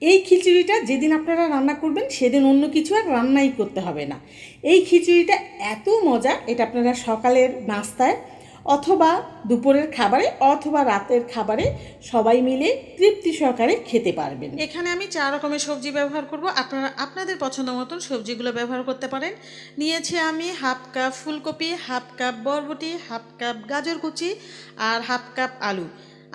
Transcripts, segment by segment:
এই খিচুড়িটা যেদিন আপনারা রান্না করবেন, সেদিন অন্য কিছু আর রান্নাই করতে হবে না। এই খিচুড়িটা এত মজা, এটা আপনারা সকালের নাস্তায় অথবা দুপুরের খাবারে অথবা রাতের খাবারে সবাই মিলে তৃপ্তি সহকারে খেতে পারবেন। এখানে আমি চার রকমের সবজি ব্যবহার করব। আপনারা, আপনাদের পছন্দ মতন সবজিগুলো ব্যবহার করতে পারেন। নিয়েছি আমি হাফ কাপ ফুলকপি, হাফ কাপ বরবটি, হাফ কাপ গাজর কুচি আর হাফ কাপ আলু।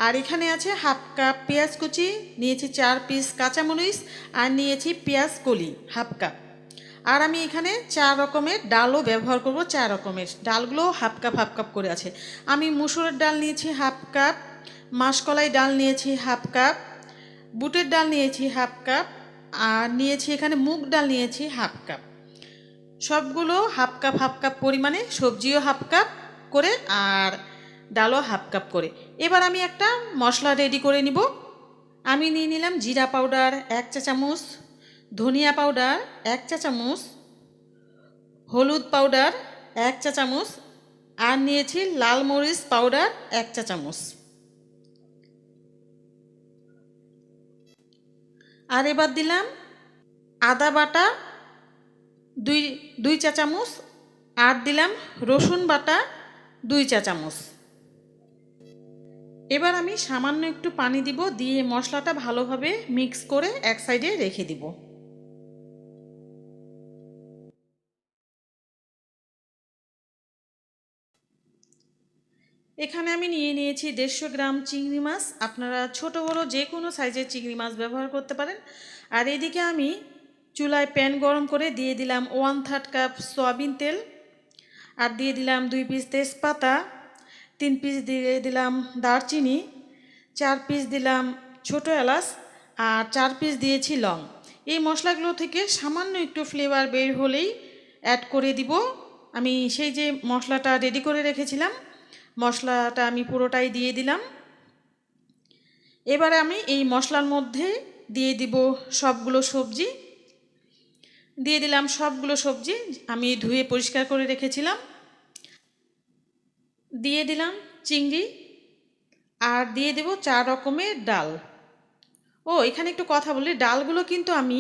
আর এখানে আছে হাফ কাপ পেঁয়াজ কুচি, নিয়েছি চার পিস কাঁচামরিচ আর নিয়েছি পেঁয়াজ কলি, হাফ কাপ। আর আমি এখানে চার রকমের ডালও ব্যবহার করব, চার রকমের। ডালগুলো হাফ কাপ হাফ কাপ করে আছে। আমি মুসুরের ডাল নিয়েছি হাফ কাপ, মাসকলাই ডাল নিয়েছি হাফ কাপ, বুটের ডাল নিয়েছি হাফ কাপ, আর নিয়েছি এখানে মুগ ডাল নিয়েছি হাফ কাপ। সবগুলো হাফ কাপ হাফ কাপ পরিমাণে, সবজিও হাফ কাপ করে, আর ডালও হাফ কাপ করে। এবার আমি একটা মশলা রেডি করে নিব। আমি নিয়ে নিলাম জিরা পাউডার এক চা চামচ, ধনিয়া পাউডার এক চা চামচ, হলুদ পাউডার এক চা চামচ, আর নিয়েছি লাল মরিচ পাউডার এক চা চামচ। আর এবার দিলাম আদা বাটা দুই দুই চা চামচ, আর দিলাম রসুন বাটা দুই চা চামচ। এবার আমি সামান্য একটু পানি দিব, দিয়ে মশলাটা ভালোভাবে মিক্স করে এক সাইডে রেখে দিব। এখানে আমি নিয়ে নিয়েছি দেড়শো গ্রাম চিংড়ি মাছ। আপনারা ছোট, বড় যে কোনো সাইজের চিংড়ি মাছ ব্যবহার করতে পারেন। আর এদিকে আমি চুলায় প্যান গরম করে দিয়ে দিলাম ওয়ান থার্ড কাপ সয়াবিন তেল। আর দিয়ে দিলাম দুই পিস তেজপাতা। তিন পিস দিয়ে দিলাম দারচিনি, চার পিস দিলাম ছোট এলাচ আর চার পিস দিয়েছি লং। এই মশলাগুলো থেকে সামান্য একটু ফ্লেভার বের হলেই অ্যাড করে দিব। আমি সেই যে মশলাটা রেডি করে রেখেছিলাম, মশলাটা আমি পুরোটাই দিয়ে দিলাম। এবারে আমি এই মশলার মধ্যে দিয়ে দিব সবগুলো সবজি। দিয়ে দিলাম সবগুলো সবজি, আমি ধুয়ে পরিষ্কার করে রেখেছিলাম। দিয়ে দিলাম চিংড়ি আর দিয়ে দেব চার রকমের ডাল। ও, এখানে একটু কথা বলি, ডালগুলো কিন্তু আমি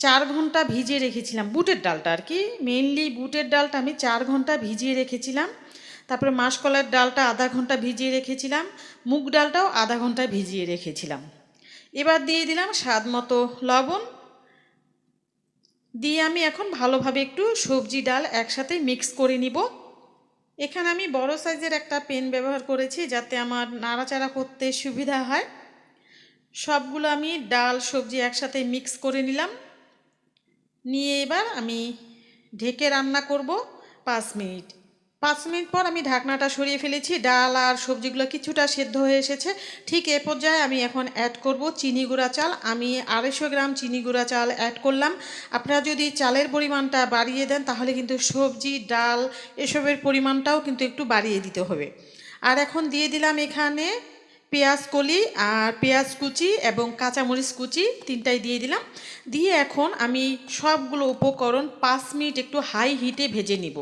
চার ঘণ্টা ভিজিয়ে রেখেছিলাম, বুটের ডালটা আর কি। মেনলি বুটের ডালটা আমি চার ঘণ্টা ভিজিয়ে রেখেছিলাম, তারপরে মাসকলার ডালটা আধা ঘণ্টা ভিজিয়ে রেখেছিলাম, মুগ ডালটাও আধা ঘণ্টা ভিজিয়ে রেখেছিলাম। এবার দিয়ে দিলাম স্বাদ মতো লবণ। দিয়ে আমি এখন ভালোভাবে একটু সবজি ডাল একসাথে মিক্স করে নিব। এখানে আমি বড় সাইজের একটা পেন ব্যবহার করেছি যাতে আমার নাড়াচাড়া করতে সুবিধা হয়। সবগুলো আমি ডাল, সবজি একসাথে মিক্স করে নিলাম। নিয়ে এবার আমি ঢেকে রান্না করব পাঁচ মিনিট। পাঁচ মিনিট পর আমি ঢাকনাটা সরিয়ে ফেলেছি, ডাল আর সবজিগুলো কিছুটা সেদ্ধ হয়ে এসেছে। ঠিক এ পর্যায়ে আমি এখন অ্যাড করব চিনি গুঁড়া চাল। আমি আড়াইশো গ্রাম চিনি গুঁড়া চাল অ্যাড করলাম। আপনারা যদি চালের পরিমাণটা বাড়িয়ে দেন, তাহলে কিন্তু সবজি, ডাল এসবের পরিমাণটাও কিন্তু একটু বাড়িয়ে দিতে হবে। আর এখন দিয়ে দিলাম এখানে পেঁয়াজ কলি আর পেঁয়াজ কুচি এবং কাঁচামরিচ কুচি, তিনটাই দিয়ে দিলাম। দিয়ে এখন আমি সবগুলো উপকরণ পাঁচ মিনিট একটু হাই হিটে ভেজে নিব।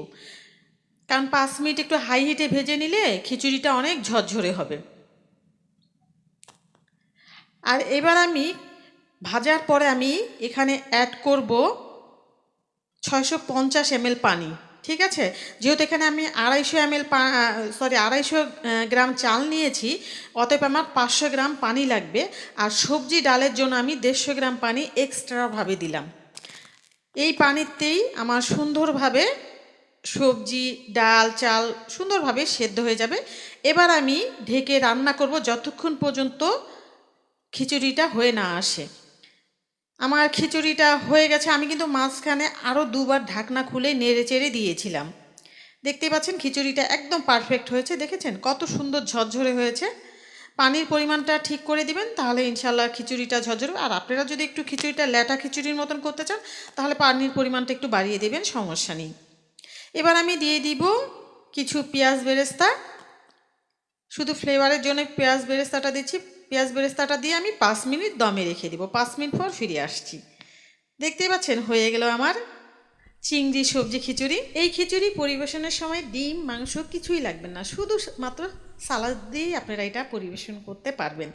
কারণ পাঁচ মিনিট একটু হাই হিটে ভেজে নিলে খিচুড়িটা অনেক ঝরঝরে হবে। আর এবার আমি ভাজার পরে আমি এখানে অ্যাড করব ছয়শো পঞ্চাশ এমএল পানি, ঠিক আছে? যেহেতু এখানে আমি আড়াইশো এমএল সরি আড়াইশো গ্রাম চাল নিয়েছি, অতএব আমার পাঁচশো গ্রাম পানি লাগবে। আর সবজি ডালের জন্য আমি দেড়শো গ্রাম পানি এক্সট্রাভাবে দিলাম। এই পানিতেই আমার সুন্দরভাবে সবজি, ডাল, চাল সুন্দরভাবে সেদ্ধ হয়ে যাবে। এবার আমি ঢেকে রান্না করব যতক্ষণ পর্যন্ত খিচুড়িটা হয়ে না আসে। আমার খিচুড়িটা হয়ে গেছে। আমি কিন্তু মাঝখানে আরও দুবার ঢাকনা খুলে নেড়ে চেড়ে দিয়েছিলাম। দেখতে পাচ্ছেন খিচুড়িটা একদম পারফেক্ট হয়েছে। দেখেছেন? কত সুন্দর ঝরঝরে হয়েছে। পানির পরিমাণটা ঠিক করে দিবেন, তাহলে ইনশাল্লাহ খিচুড়িটা ঝরঝরে। আর আপনারা যদি একটু খিচুড়িটা ল্যাটা খিচুড়ির মতন করতে চান, তাহলে পানির পরিমাণটা একটু বাড়িয়ে দেবেন, সমস্যা নেই। এবার আমি দিয়ে দিব কিছু পেঁয়াজ বেরেস্তা। শুধু ফ্লেভারের জন্য পেঁয়াজ বেরেস্তাটা দিচ্ছি। পেঁয়াজ বেরেস্তাটা দিয়ে আমি পাঁচ মিনিট দমে রেখে দিব। পাঁচ মিনিট পর ফিরে আসছি। দেখতেই পাচ্ছেন, হয়ে গেল আমার চিংড়ি সবজি খিচুড়ি। এই খিচুড়ি পরিবেশনের সময় ডিম, মাংস কিছুই লাগবে না। শুধু মাত্র সালাদ দিয়েই আপনারা এটা পরিবেশন করতে পারবেন।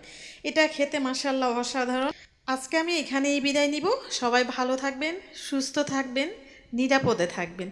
এটা খেতে মাসাল্লাহ অসাধারণ। আজকে আমি এখানেই বিদায় নিব। সবাই ভালো থাকবেন, সুস্থ থাকবেন, নিরাপদে থাকবেন।